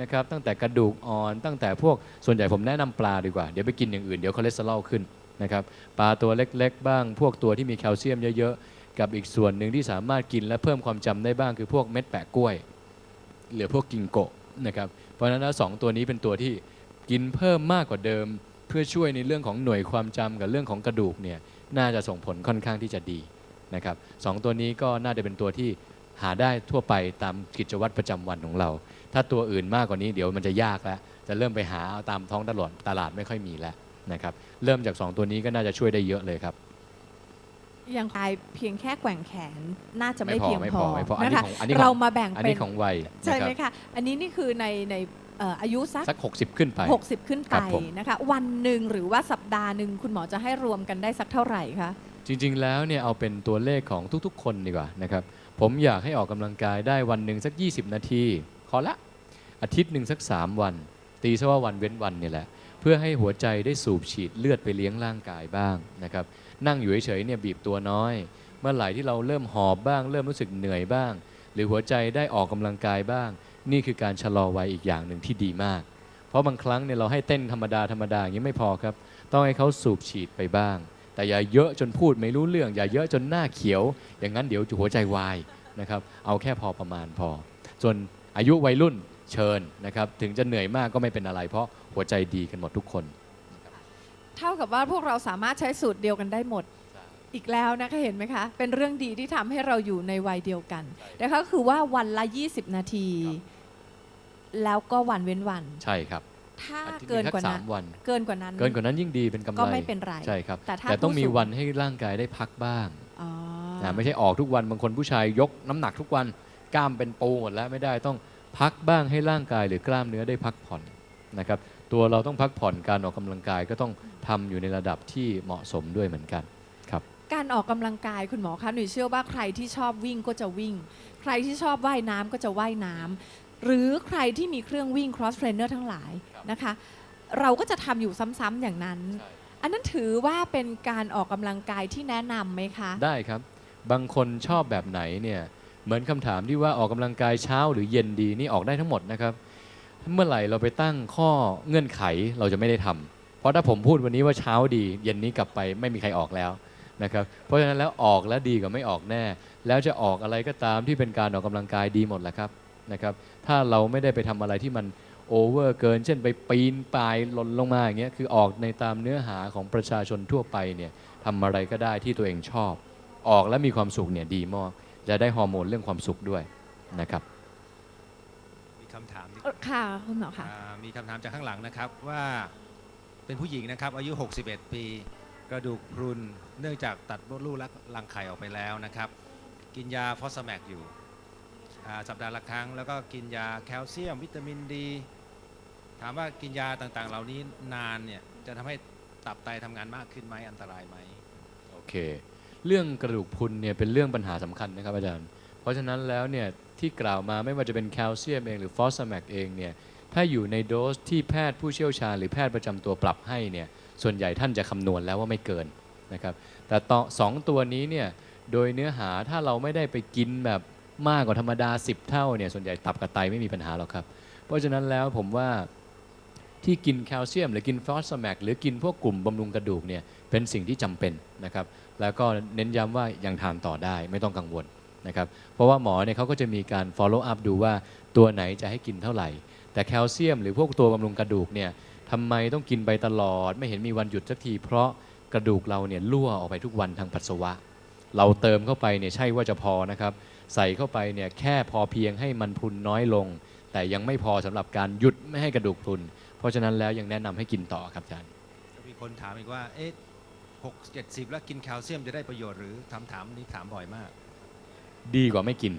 นะครับตั้งแต่กระดูกอ่อนตั้งแต่พวกส่วนใหญ่ผมแนะนำปลาดีกว่า เดี๋ยวไปกินอย่างอื่นเดี๋ยวคอเลสเตอรอลขึ้นนะครับปลาตัวเล็กๆ บ้าง พวกตัวที่มีแคลเซียมเยอะๆ กับอีกส่วนหนึ่งที่สามารถกินและเพิ่มความจำได้บ้างคือพวกเม็ดแปะกล้วย หรือพวกกิงโกะนะครับเพราะฉะนั้นสองตัวนี้เป็นตัวที่กินเพิ่มมากกว่าเดิม เพื่อช่วยในเรื่องของหน่วยความจำกับเรื่องของกระดูกเนี่ยน่าจะส่งผลค่อนข้างที่จะดีนะครับสองตัวนี้ก็น่าจะเป็นตัวที่หาได้ทั่วไปตามกิจวัตรประจำวันของเรา ถ้าตัวอื่นมากกว่านี้เดี๋ยวมันจะยากแล้ว จะเริ่มไปหาเอาตามท้องตลาดตลาดไม่ค่อยมีแล้วนะครับ เริ่มจาก 2 ตัวนี้ก็น่าจะช่วยได้เยอะเลยครับยังกายเพียงแค่แกว่งแขนน่าจะไม่ไม่พอเพียงไม่พพออไม่พออันนี้นะคะของอันนี้ของเรามาแบ่งอันเป็นี้นของวัยใช่นะคไหมรับคะอันนี้นี่คือในในเอ่ออายุสักสัก 60 ขึ้นไป 60 ขึ้นครัไปบผมนะคะวันหนึ่งหรือว่าสัปดาห์หนึ่งคุณหมอจะให้รวมกันได้สักเท่าไหร่คะจริง ๆ แล้วเนี่ยเอาเป็นตัวเลขของทุกๆ คนดีกว่านะครับผมอยากให้ออกกำลังกายได้วันหนึ่งสัก 20 นาที ขอละ อาทิตย์หนึ่งสัก3วัน ตีซะว่าวันเว้นวันนี่แหละ เพื่อให้หัวใจได้สูบฉีดเลือดไปเลี้ยงร่างกายบ้างนะครับ นั่งอยู่เฉยๆเนี่ยบีบตัวน้อย เมื่อไหร่ที่เราเริ่มหอบบ้าง เริ่มรู้สึกเหนื่อยบ้าง หรือหัวใจได้ออกกำลังกายบ้าง นี่คือการชะลอวัยอีกอย่างหนึ่งที่ดีมาก เพราะบางครั้งเนี่ยเราให้เต้นธรรมดาธรรมดาอย่างนี้ไม่พอครับ ต้องให้เขาสูบฉีดไปบ้าง แต่อย่าเยอะจนพูดไม่รู้เรื่อง อย่าเยอะจนหน้าเขียว อย่างนั้นเดี๋ยวหัวใจวายนะครับ เอาแค่พอประมาณพอ ส่วน อายุวัยรุ่นเชิญนะครับถึงจะเหนื่อยมากก็ไม่เป็นอะไร เพราะหัวใจดีกันหมดทุกคน เท่ากับว่าพวกเราสามารถใช้สูตรเดียวกันได้หมดอีกแล้วนะคะเห็นไหมคะ เป็นเรื่องดีที่ทำให้เราอยู่ในวัยเดียวกันนะคะคือว่าวันละ 20 นาทีครับแล้วก็วันเว้นวัน ใช่ครับ ถ้าอาทิตย์หเกินนึ่งกว่าสันั้นสามวันเกินกว่านั้น เกินกว่านั้นยิ่งดีเป็นกำไรก็ไม่เป็นไรใช่ครับแต่ถ้าแต่ต้องมีผู้สูงวันให้ร่างกายได้พักบ้างอ๋อนะไม่ใช่ออกทุกวันบางคนผู้ชายยกน้ำหนักทุกวัน กล้ามเป็นปูหมดแล้วไม่ได้ต้องพักบ้างให้ร่างกายหรือกล้ามเนื้อได้พักผ่อนนะครับ ตัวเราต้องพักผ่อนการออกกำลังกายก็ต้องทำอยู่ในระดับที่เหมาะสมด้วยเหมือนกันครับ การออกกำลังกายคุณหมอคะหนูเชื่อว่าใครที่ชอบวิ่งก็จะวิ่ง ใครที่ชอบว่ายน้ำก็จะว่ายน้ำหรือใครที่มีเครื่องวิ่ง cross trainer ทั้งหลายครับนะคะ เราก็จะทำอยู่ซ้ำๆอย่างนั้น อันนั้นถือว่าเป็นการออกกำลังกายที่แนะนำไหมคะ ได้ครับ บางคนชอบแบบไหนเนี่ย เหมือนคำถามที่ว่าออกกำลังกายเช้าหรือเย็นดีนี่ออกได้ทั้งหมดนะครับ เมื่อไหร่เราไปตั้งข้อเงื่อนไขเราจะไม่ได้ทำเพราะถ้าผมพูดวันนี้ว่าเช้าดี เย็นนี้กลับไปไม่มีใครออกแล้วนะครับเพราะฉะนั้นแล้วออกแล้วดีกว่าไม่ออกแน่ แล้วจะออกอะไรก็ตามที่เป็นการออกกำลังกายดีหมดแหละครับนะครับ ถ้าเราไม่ได้ไปทำอะไรที่มันโอเวอร์เกิน เช่นไปปีนป่ายหล่นลงมาอย่างเงี้ยคือออกในตามเนื้อหาของประชาชนทั่วไปเนี่ยทำอะไรก็ได้ที่ตัวเองชอบ ออกแล้วมีความสุขเนี่ยดีมาก จะได้ฮอร์โมนเรื่องความสุขด้วยนะครับ มีคำถามนิดเอ่อค่ะคุณหมอคะอ่ามีคำถามจากข้างหลังนะครับว่าเป็นผู้หญิงนะครับ อายุ 61 ปี กระดูกพรุนเนื่องจากตัดมดลูกและรังไข่ออกไปแล้วนะครับ กินยาฟอสแมกอยู่อ่าสัปดาห์ละครั้ง แล้วก็กินยาแคลเซียม วิตามินดี ถามว่ากินยาต่างๆ เหล่านี้นานเนี่ยจะทำให้ตับไตทำงานมากขึ้นไหมอันตรายไหม โอเค เรื่องกระดูกพรุนเนี่ยเป็นเรื่องปัญหาสำคัญนะครับอาจารย์ เพราะฉะนั้นแล้วเนี่ยที่กล่าวมาไม่ว่าจะเป็นแคลเซียมเองหรือฟอสแมกเองเนี่ยถ้าอยู่ในโดสที่แพทย์ผู้เชี่ยวชาญหรือแพทย์ประจำตัวปรับให้เนี่ยส่วนใหญ่ท่านจะคำนวณแล้วว่าไม่เกินนะครับแต่ต่อสองตัวนี้เนี่ยโดยเนื้อหาถ้าเราไม่ได้ไปกินแบบมากกว่าธรรมดา 10 เท่าเนี่ยส่วนใหญ่ตับกับไตไม่มีปัญหาหรอกครับ เพราะฉะนั้นแล้วผมว่า ที่กินแคลเซียม หรือกินฟอสแมกหรือกินพวกกลุ่มบำรุงกระดูกเนี่ยเป็นสิ่งที่จำเป็นนะครับ แล้วก็เน้นย้ำว่ายังทานต่อได้ไม่ต้องกังวลนะครับเพราะว่าหมอเนี่ยเขาก็จะมีการ follow up ดูว่าตัวไหนจะให้กินเท่าไหร่ แต่แคลเซียม หรือพวกตัวบำรุงกระดูกเนี่ยทำไมต้องกินไปตลอด ไม่เห็นมีวันหยุดสักที เพราะกระดูกเราเนี่ยรั่วออกไปทุกวันทางปัสสาวะ เราเติมเข้าไปเนี่ยใช่ว่าจะพอนะครับ ใส่เข้าไปเนี่ยแค่พอเพียงให้มันพรุนน้อยลง แต่ยังไม่พอสำหรับการหยุดไม่ให้กระดูกพรุน เพราะฉะนั้นแล้วยังแนะนำให้กินต่อครับอาจารย์มีคนถามอีกว่าเอ๊ะหกเจ็ดสิบแล้วกินแคลเซียมจะได้ประโยชน์หรือถามถามนี้ถามบ่อยมาก ดีกว่าไม่กิน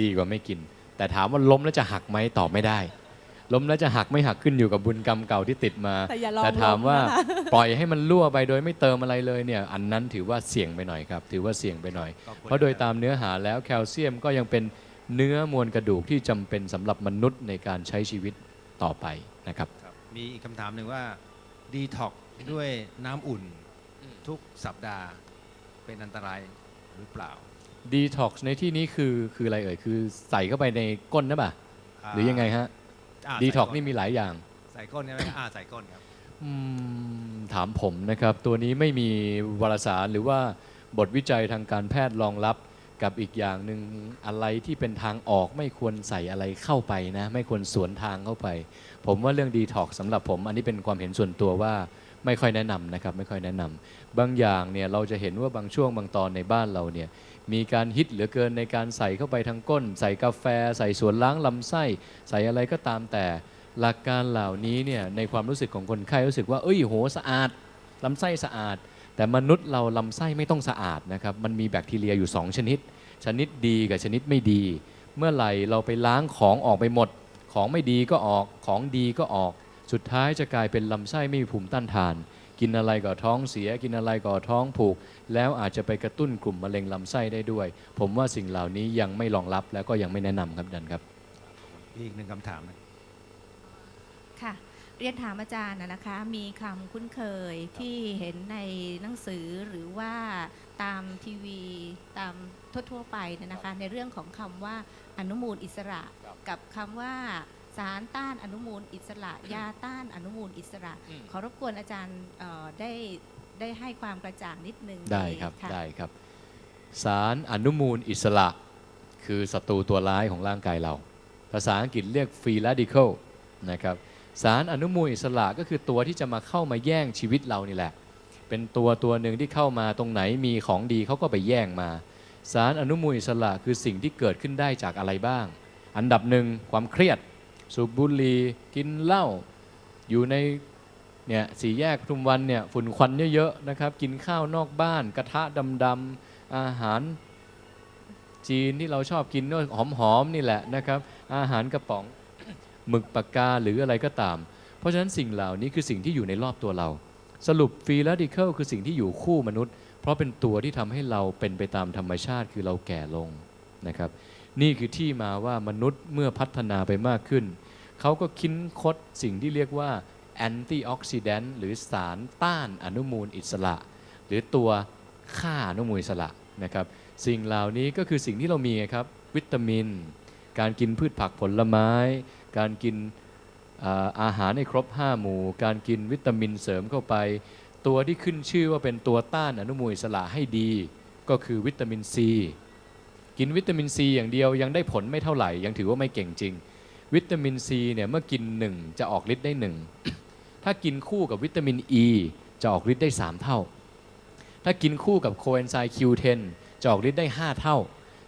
ดีกว่าไม่กิน แต่ถามว่าล้มแล้วจะหักไหมตอบไม่ได้ล้มแล้วจะหักไม่หักขึ้นอยู่กับบุญกรรมเก่าที่ติดมา แต่อย่าลองแต่ถามว่าล้มนะคะปล่อยให้มันรั่วไปโดยไม่เติมอะไรเลยเนี่ยอันนั้นถือว่าเสี่ยงไปหน่อยครับ ถือว่าเสี่ยงไปหน่อยก็ควเพราะโดยตามเนื้อหาแล้วแคลเซียมก็ยังเป็นเนื้อมวลกระดูกที่จำเป็นสำหรับมนุษย์ในการใช้ชีวิตต่อไปนะครับครับ มีอีกคำถามหนึ่งว่าดีท็อกด้วยน้ำอุ่นทุกสัปดาห์เป็นอันตรายหรือเปล่าดีท็อกซ์ในที่นี้คือคืออะไรเอ่ยคือใส่เข้าไปในก้นนะป่ะหรือยังไงฮะาดีท็อกใส่นี่มีหลายอย่าง ใส่ก้นใช่ไหมอ่าใส่ก้นครับอืมถามผมนะครับ ตัวนี้ไม่มีวารสารหรือว่าบทวิจัยทางการแพทย์รองรับ กับอีกอย่างหนึ่งอะไรที่เป็นทางออกไม่ควรใส่อะไรเข้าไปนะ ไม่ควรสวนทางเข้าไป ผมว่าเรื่องดีท็อกสำหรับผม อันนี้เป็นความเห็นส่วนตัวว่าไม่ค่อยแนะนำนะครับ ไม่ค่อยแนะนำบางอย่างเนี่ยเราจะเห็นว่าบางช่วงบางตอนในบ้านเราเนี่ยมีการฮิตเหลือเกินในการใส่เข้าไปทางก้น ใส่กาแฟ ใส่ส่วนล้างลำไส้ ใส่อะไรก็ตามแต่ หลักการเหล่านี้เนี่ยในความรู้สึกของคนไข้รู้สึกว่า เอ้ยโหสะอาดลำไส้สะอาด แต่มนุษย์เราลำไส้ไม่ต้องสะอาดนะครับมันมีแบคทีเรียอยู่ 2 ชนิด ชนิดดีกับชนิดไม่ดี เมื่อไหร่เราไปล้างของออกไปหมด ของไม่ดีก็ออกของดีก็ออก สุดท้ายจะกลายเป็นลำไส้ไม่มีภูมิต้านทาน กินอะไรก็ท้องเสีย กินอะไรก็ท้องผูก แล้วอาจจะไปกระตุ้นกลุ่มมะเร็งลำไส้ได้ด้วย ผมว่าสิ่งเหล่านี้ยังไม่รองรับแล้วก็ยังไม่แนะนำครับดันครับ อีกหนึ่งคำถามนะค่ะ เรียนถามอาจารย์นะนะคะ มีคำคุ้นเคยที่เห็นในหนังสือหรือว่าตามทีวีตามทั่วๆไปเนี่ยนะคะ ในเรื่องของคำว่าอนุมูลอิสระครับกับคำว่าสารต้านอนุมูลอิสระ ยาต้านอนุมูลอิสระอืมขอรบกวนอาจารย์เอ่อได้ได้ให้ความกระจ่างนิดนึงได้ครับะได้ครับ สารอนุมูลอิสระ คือศัตรูตัวร้ายของร่างกายเรา ภาษาอังกฤษเรียก free radical นะครับ สารอนุมูลอิสระก็คือตัวที่จะมาเข้ามาแย่งชีวิตเรานี่แหละ เป็นตัวตัวหนึ่งที่เข้ามาตรงไหนมีของดีเขาก็ไปแย่งมา สารอนุมูลอิสระคือสิ่งที่เกิดขึ้นได้จากอะไรบ้าง อันดับหนึ่งความเครียด สูบบุหรี่กินเหล้าอยู่ในเนี่ยสี่แยกทุมวันเนี่ยฝุ่นควันเยอะๆนะครับกินข้าวนอกบ้าน กระทะดำๆอาหารจีนที่เราชอบกินด้วยหอมๆนี่แหละนะครับ อาหารกระป๋อง หมึกปากกาหรืออะไรก็ตาม เพราะฉะนั้นสิ่งเหล่านี้คือสิ่งที่อยู่ในรอบตัวเรา สรุปฟรี r a ดิเคิลคือสิ่งที่อยู่คู่มนุษย์ เพราะเป็นตัวที่ทำให้เราเป็นไปตามธรรมชาติคือเราแก่ลงนะครับ นี่คือที่มาว่ามนุษย์เมื่อพัฒนาไปมากขึ้น เขาก็คิดคดสิ่งที่เรียกว่าแอนตี้ออกซิแดนต์หรือสารต้านอนุมูลอิสระ หรือตัวฆ่าอนุมูลอิสระนะครับสิ่งเหล่านี้ก็คือสิ่งที่เรามีครับ วิตามิน การกินพืชผักผลไม้ การกินอาอาหารให้ครบ 5 หมู่ การกินวิตามินเสริมเข้าไป ตัวที่ขึ้นชื่อว่าเป็นตัวต้านอนุมูลอิสระให้ดี ก็คือวิตามินซีกินวิตามินซีอย่างเดียวยังได้ผลไม่เท่าไหร่ ยังถือว่าไม่เก่งจริง วิตามินซีเนี่ยเมื่อกิน 1 จะออกฤทธิ์ได้ 1 ถ้ากินคู่กับวิตามินอ e, ีจะออกฤทธิ์ได้ 3 เท่า ถ้ากินคู่กับโคเอนไซม์ Q10 จะออกฤทธิ์ได้ 5 เท่า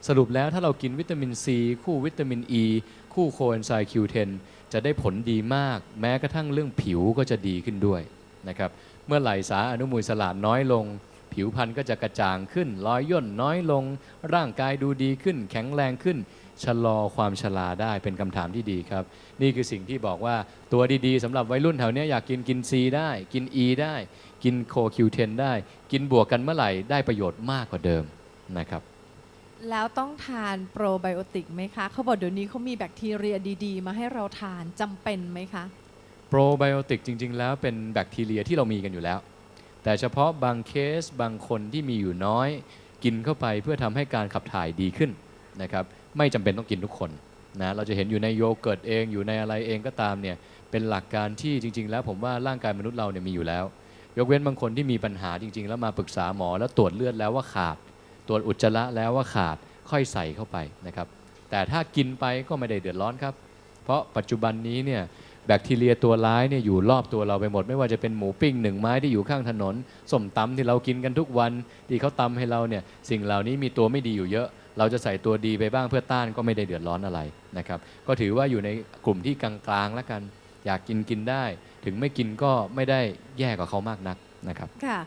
สรุปแล้วถ้าเรากินวิตามินซีคู่วิตามินอ e, ีคู่โคเอนไซม์ Q10 จะได้ผลดีมาก แม้กระทั่งเรื่องผิวก็จะดีขึ้นด้วยนะครับเมื่อไหร่สารอนุมูลอิสระน้อยลง ผิวพรรณก็จะกระจ่างขึ้นรอยย่นน้อยลง ร่างกายดูดีขึ้น แข็งแรงขึ้นชะลอความชราได้เป็นคำถามที่ดีครับ นี่คือสิ่งที่บอกว่าตัวดีๆสำหรับวัยรุ่นแถวเนี้ยอยากกินกิน C ได้ กิน E ได้ กินโค Q10 ได้ กินบวกกันเมื่อไหร่ได้ประโยชน์มากกว่าเดิมนะครับ แล้วต้องทานโปรไบโอติกไหมคะ เขาบอกเดี๋ยวนี้เขามีแบคทีเรียดี ๆ มาให้เราทานจำเป็นไหมคะ โปรไบโอติกจริง ๆ แล้วเป็นแบคทีเรียที่เรามีกันอยู่แล้ว แต่เฉพาะบางเคสบางคนที่มีอยู่น้อย กินเข้าไปเพื่อทำให้การขับถ่ายดีขึ้นนะครับไม่จำเป็นต้องกินทุกคนนะเราจะเห็นอยู่ในโยเกิร์ตเองอยู่ในอะไรเองก็ตามเนี่ยเป็นหลักการที่จริง ๆ แล้วผมว่าร่างกายมนุษย์เราเนี่ยมีอยู่แล้ว ยกเว้นบางคนที่มีปัญหาจริง ๆ แล้วมาปรึกษาหมอแล้วตรวจเลือดแล้วว่าขาด ตรวอุจจาระแล้วว่าขาดค่อยใส่เข้าไปนะครับ แต่ถ้ากินไปก็ไม่ได้เดือดร้อนครับ เพราะปัจจุบันนี้เนี่ยแบคทีเรียตัวร้ายเนี่ยอยู่รอบตัวเราไปหมด ไม่ว่าจะเป็นหมูปิ้งหนึ่งไม้ที่อยู่ข้างถนนส้มตำที่เรากินกันทุกวันที่เขาตำให้เราเนี่ยสิ่งเหล่านี้มีตัวไม่ดีอยู่เยอะ เราจะใส่ตัวดีไปบ้างเพื่อต้านก็ไม่ได้เดือดร้อนอะไรนะครับ ก็ถือว่าอยู่ในกลุ่มที่กลางๆแล้วกัน อยากกินกินได้ ถึงไม่กินก็ไม่ได้แย่กว่าเขามากนักนะครับค่ะ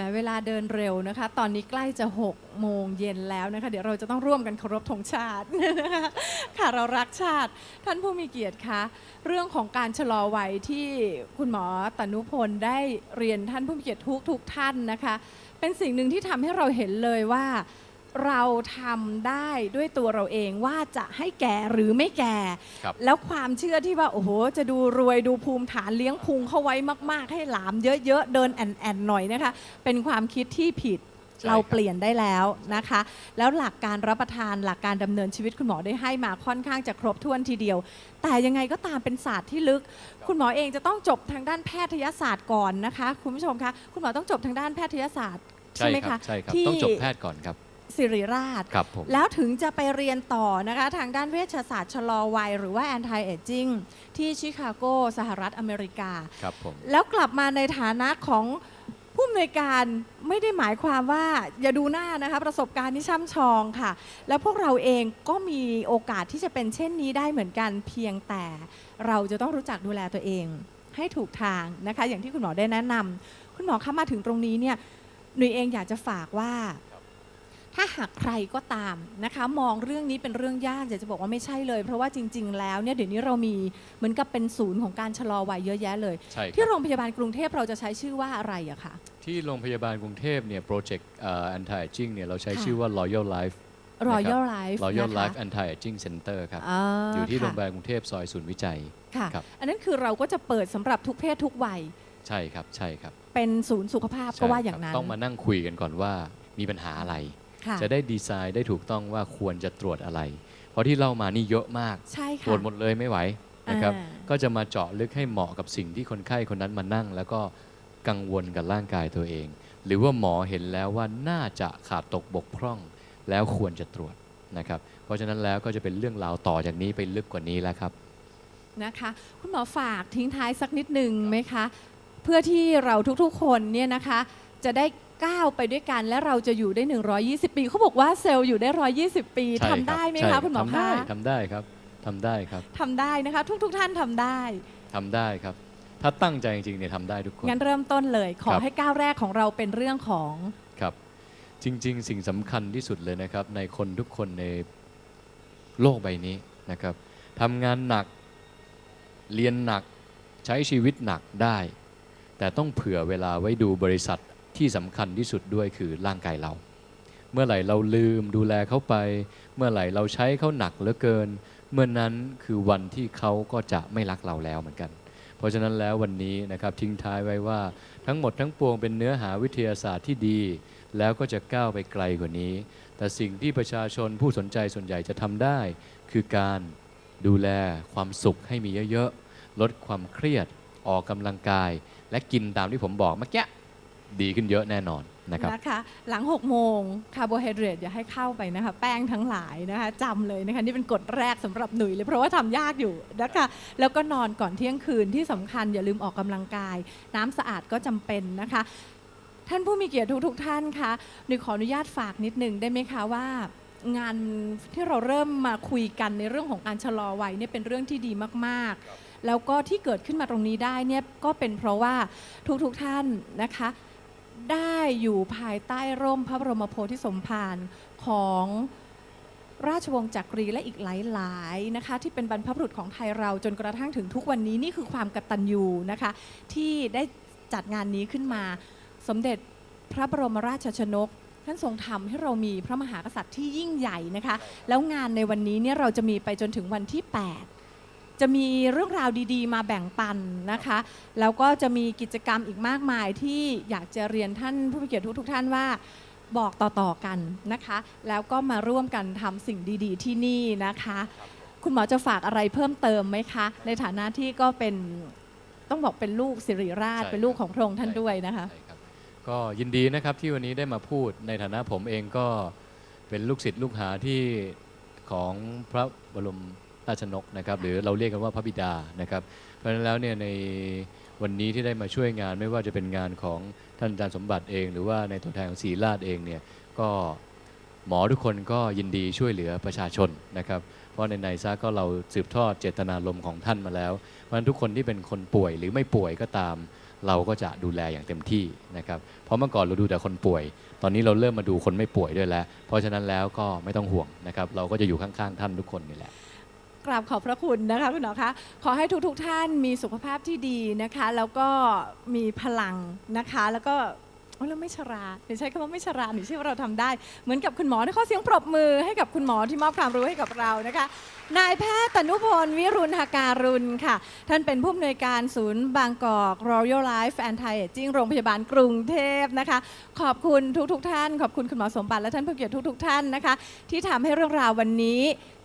มเวลาเดินเร็วนะคะ ตอนนี้ใกล้จะ 6 โมงเย็นแล้วนะคะ เดี๋ยวเราจะต้องร่วมกันเคารพธงชาติ ค่ะเรารักชาติ ท่านผู้มีเกียรติคะเรื่องของการชะลอวัยที่คุณหมอตนุพลได้เรียนท่านผู้มีเกียรติทุกทุกท่านนะคะ เป็นสิ่งหนึ่งที่ทำให้เราเห็นเลยว่า เราทำได้ด้วยตัวเราเองว่าจะให้แก่หรือไม่แก่ ครับ แล้วความเชื่อที่ว่า โอ้โห จะดูรวยดูภูมิฐานเลี้ยงพุงเข้าไว้มาก ๆ ให้หลามเยอะ ๆ เดินแอนๆหน่อยนะคะ เป็นความคิดที่ผิดใช่เราครับ เปลี่ยนได้แล้วนะคะ แล้วหลักการรับประทานหลักการดำเนินชีวิตคุณหมอได้ให้มาค่อนข้างจะครบถ้วนทีเดียว แต่ยังไงก็ตามเป็นศาสตร์ที่ลึก คุณหมอเองจะต้องจบทางด้านแพทยศาสตร์ก่อนนะคะ คุณผู้ชมคะคุณหมอต้องจบทางด้านแพทยศาสตร์ใช่ไหมครัคะใช่ครับที่ต้องจบแพทย์ก่อนครับ ศิริราช ครับผม แล้วถึงจะไปเรียนต่อนะคะ ทางด้านเวชศาสตร์ชะลอวัย หรือว่า anti aging ที่ชิคาโกสหรัฐอเมริกา ครับผม แล้วกลับมาในฐานะของผู้อำนวยการไม่ได้หมายความว่าอย่าดูหน้านะคะ ประสบการณ์ที่ช่ำชองค่ะ แล้วพวกเราเองก็มีโอกาสที่จะเป็นเช่นนี้ได้เหมือนกันเพียงแต่เราจะต้องรู้จักดูแลตัวเอง ให้ถูกทางนะคะ อย่างที่คุณหมอได้แนะนำคุณหมอคะมาถึงตรงนี้เนี่ยหนุ่ยเองอยากจะฝากว่า ถ้าหากใครก็ตามนะคะมองเรื่องนี้เป็นเรื่องยากอยากจะบอกว่าไม่ใช่เลย เพราะว่าจริง ๆ แล้วเนี่ยเดี๋ยวนี้เรามีเหมือนกับเป็นศูนย์ของการชะลอวัยเยอะแยะเลย ใช่คที่รับโรงพยาบาลกรุงเทพเราจะใช้ชื่อว่าอะไรอะคะ ที่โรงพยาบาลกรุงเทพเนี่ยโปรเจกต์ anti aging เนี่ยเราใช้ค่ะ ชื่อว่า Royal Life Royal Life Royal นะคะ Life Anti Aging Center ครับาอยู่ที่โรงพยาค่ะบาลกรุงเทพซอยศูนย์วิจัย ค่ะครับ อันนั้นคือเราก็จะเปิดสำหรับทุกเพศทุกวัย ใช่ครับ ใช่ครับเป็นศูนย์สุขภาพก็ใช่ว่าอย่างครับนั้นต้องมานั่งคุยกันก่อนว่ามีปัญหาอะไรค่ะ จะได้ดีไซน์ได้ถูกต้องว่าควรจะตรวจอะไร เพราะที่เล่ามานี่เยอะมากใช่ตรค่ะวจหมดเลยไม่ไหวนะครับอ่าก็จะมาเจาะลึกให้เหมาะกับสิ่งที่คนไข้คนนั้นมานั่ง แล้วก็กังวลกับร่างกายตัวเอง หรือว่าหมอเห็นแล้วว่าน่าจะขาดตกบกพร่อง แล้วควรจะตรวจนะครับ เพราะฉะนั้นแล้วก็จะเป็นเรื่องราวต่อจากนี้ไปลึกกว่านี้แล้วครับนะคะคุณหมอฝากทิ้งท้ายสักนิดหนึ่งไหมคะ เพื่อที่เราทุกๆคนเนี่ยนะคะจะได้ ก้าวไปด้วยกันและเราจะอยู่ได้ 120 ปีเขาบอกว่าเซลล์อยู่ได้ 120 ปีใช่ทำรับได้ไหมใช่คะคุณหมอทำได้คะทำได้ครับทำได้ครับทำได้นะคะ ทุกๆท่านทำได้ ทำได้ครับ ถ้าตั้งใจจริงๆเนี่ยทำได้ทุกคน งั้นเริ่มต้นเลย ขอครับ ให้ก้าวแรกของเราเป็นเรื่องของ ครับ จริง ๆ สิ่งสำคัญที่สุดเลยนะครับ ในคนทุกคนในโลกใบนี้นะครับทำงานหนักเรียนหนักใช้ชีวิตหนักได้ แต่ต้องเผื่อเวลาไว้ดูบริษัท ที่สำคัญที่สุดด้วยคือร่างกายเรา เมื่อไหร่เราลืมดูแลเขาไป เมื่อไหร่เราใช้เขาหนักเหลือเกิน เมื่อนั้นคือวันที่เขาก็จะไม่รักเราแล้วเหมือนกัน เพราะฉะนั้นแล้ววันนี้นะครับทิ้งท้ายไว้ว่าทั้งหมดทั้งปวงเป็นเนื้อหาวิทยาศาสตร์ที่ดี แล้วก็จะก้าวไปไกลกว่านี้ แต่สิ่งที่ประชาชนผู้สนใจส่วนใหญ่จะทำได้ คือการดูแลความสุขให้มีเยอะๆลดความเครียดออกกำลังกาย และกินตามที่ผมบอกเมื่อกี้ ดีขึ้นเยอะแน่นอนนะครับนะคะหลัง 6 โมงคาร์โบไฮเดรตอย่าให้เข้าไปนะคะ แป้งทั้งหลายนะคะจำเลยนะคะ นี่เป็นกฎแรกสำหรับหนุ่ยเลย เพราะว่าทำยากอยู่นะคะแล้วก็นอนก่อนเที่ยงคืนที่สำคัญอย่าลืมออกกำลังกาย น้ำสะอาดก็จำเป็นนะคะ ท่านผู้มีเกียรติทุก ๆ ท่านคะหนุ่ยขออนุญาตฝากนิดนึงได้ไหมคะว่างานที่เราเริ่มมาคุยกันในเรื่องของการชะลอวัยเนี่ยเป็นเรื่องที่ดีมากๆ แล้วก็ที่เกิดขึ้นมาตรงนี้ได้เนี่ยก็เป็นเพราะว่าทุกๆท่านนะคะ ได้อยู่ภายใต้ร่มพระบรมโพธิสมภารของราชวงศ์จักรีและอีกหลายๆนะคะ ที่เป็นบรรพบุรุษของไทยเราจนกระทั่งถึงทุกวันนี้นี่คือความกตัญญูนะคะ ที่ได้จัดงานนี้ขึ้นมา สมเด็จพระบรมราชชนก ท่านทรงทำให้เรามีพระมหากษัตริย์ที่ยิ่งใหญ่นะคะ แล้วงานในวันนี้เนี่ยเราจะมีไปจนถึงวันที่ 8 จะมีเรื่องราวดีๆ มาแบ่งปันนะคะ แล้วก็จะมีกิจกรรมอีกมากมายที่อยากจะเรียนท่านผู้มีเกียรติทุกๆท่านว่าบอกต่อๆกันนะคะ แล้วก็มาร่วมกันทำสิ่งดีๆ ที่นี่นะคะ คุณหมอจะฝากอะไรเพิ่มเติมไหมคะ ในฐานะที่ก็เป็นต้องบอกเป็นลูกสิริราชใช่เป็นลูกของพระองค์ท่านด้วยนะคะใช่รับก็ยินดีนะครับที่วันนี้ได้มาพูดในฐานะผมเองก็เป็นลูกศิษย์ลูกหาที่ของพระบรม ราชนกนะครับหรือเราเรียกกันว่าพระบิดานะครับเพราะฉะนั้นแล้วเนี่ยในวันนี้ที่ได้มาช่วยงานไม่ว่าจะเป็นงานของท่านอาจารย์สมบัติเอง หรือว่าในตัวแทนของศรีราชเองเนี่ยก็หมอทุกคนก็ยินดีช่วยเหลือประชาชนนะครับ เพราะในในซะก็เราสืบทอดเจตนารมณ์ของท่านมาแล้ว เพราะฉะนั้นทุกคนที่เป็นคนป่วยหรือไม่ป่วยก็ตาม เราก็จะดูแลอย่างเต็มที่นะครับเพราะเมื่อก่อนเราดูแต่คนป่วย ตอนนี้เราเริ่มมาดูคนไม่ป่วยด้วยแล้ว เพราะฉะนั้นแล้วก็ไม่ต้องห่วงนะครับ เราก็จะอยู่ข้างๆท่านทุกคนนี่แหละ กราบขอบพระคุณนะคะคุณหมอคะขอให้ทุกๆท่านมีสุขภาพที่ดีนะคะ แล้วก็มีพลังนะคะ แล้วก็ โอ้แล้วไม่ชราหนูใช้คำว่าไม่ชราหนูเชื่อว่าเราทำได้ เหมือนกับคุณหมอนะขอเสียงปรบมือให้กับคุณหมอที่มอบความรู้ให้กับเรานะคะ นายแพทย์ตนุพลวิรุณหการุณค่ะ ท่านเป็นผู้อำนวยการศูนย์บางกอก Royal Life Anti Aging โรงพยาบาลกรุงเทพนะคะ ขอบคุณทุกๆทท่าน ขอบคุณคุณหมอสมบัติและท่านผู้เกียรติทุก ๆ ท่านนะคะ ที่ทำให้เรื่องราววันนี้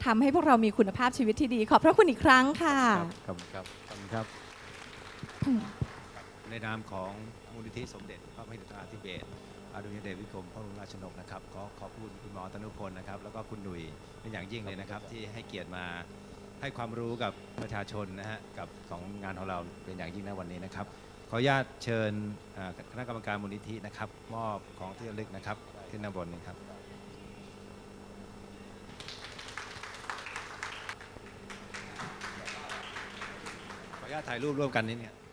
ทำให้พวกเรามีคุณภาพชีวิตที่ดี ขอบพระคุณอีกครั้งค่ะ ครับขอบคุณครับขอบคุณครับ ในนามของมูลนิธิสมเด็จพระ มหิดลาธิเบศรอดุลยเดชวิกรมพระบรมราชชนกนะครับขอขอบคุณคุณหมอตนุพลนะครับ แล้วก็คุณหนุ่ยเป็นอย่างยิ่งเลยนะครับ ที่ให้เกียรติมาให้ความรู้กับประชาชนนะฮะกับของงานของเราเป็นอย่างยิ่งในวันนี้นะครับ ขออนุญาตเชิญอ่าคณะกรรมการมูลนิธินะครับ มอบของที่ระลึกนะครับที่ด้านบนนี้ครับขออนุญาตถ่ายรูปร่วมกันนิดนึงครับ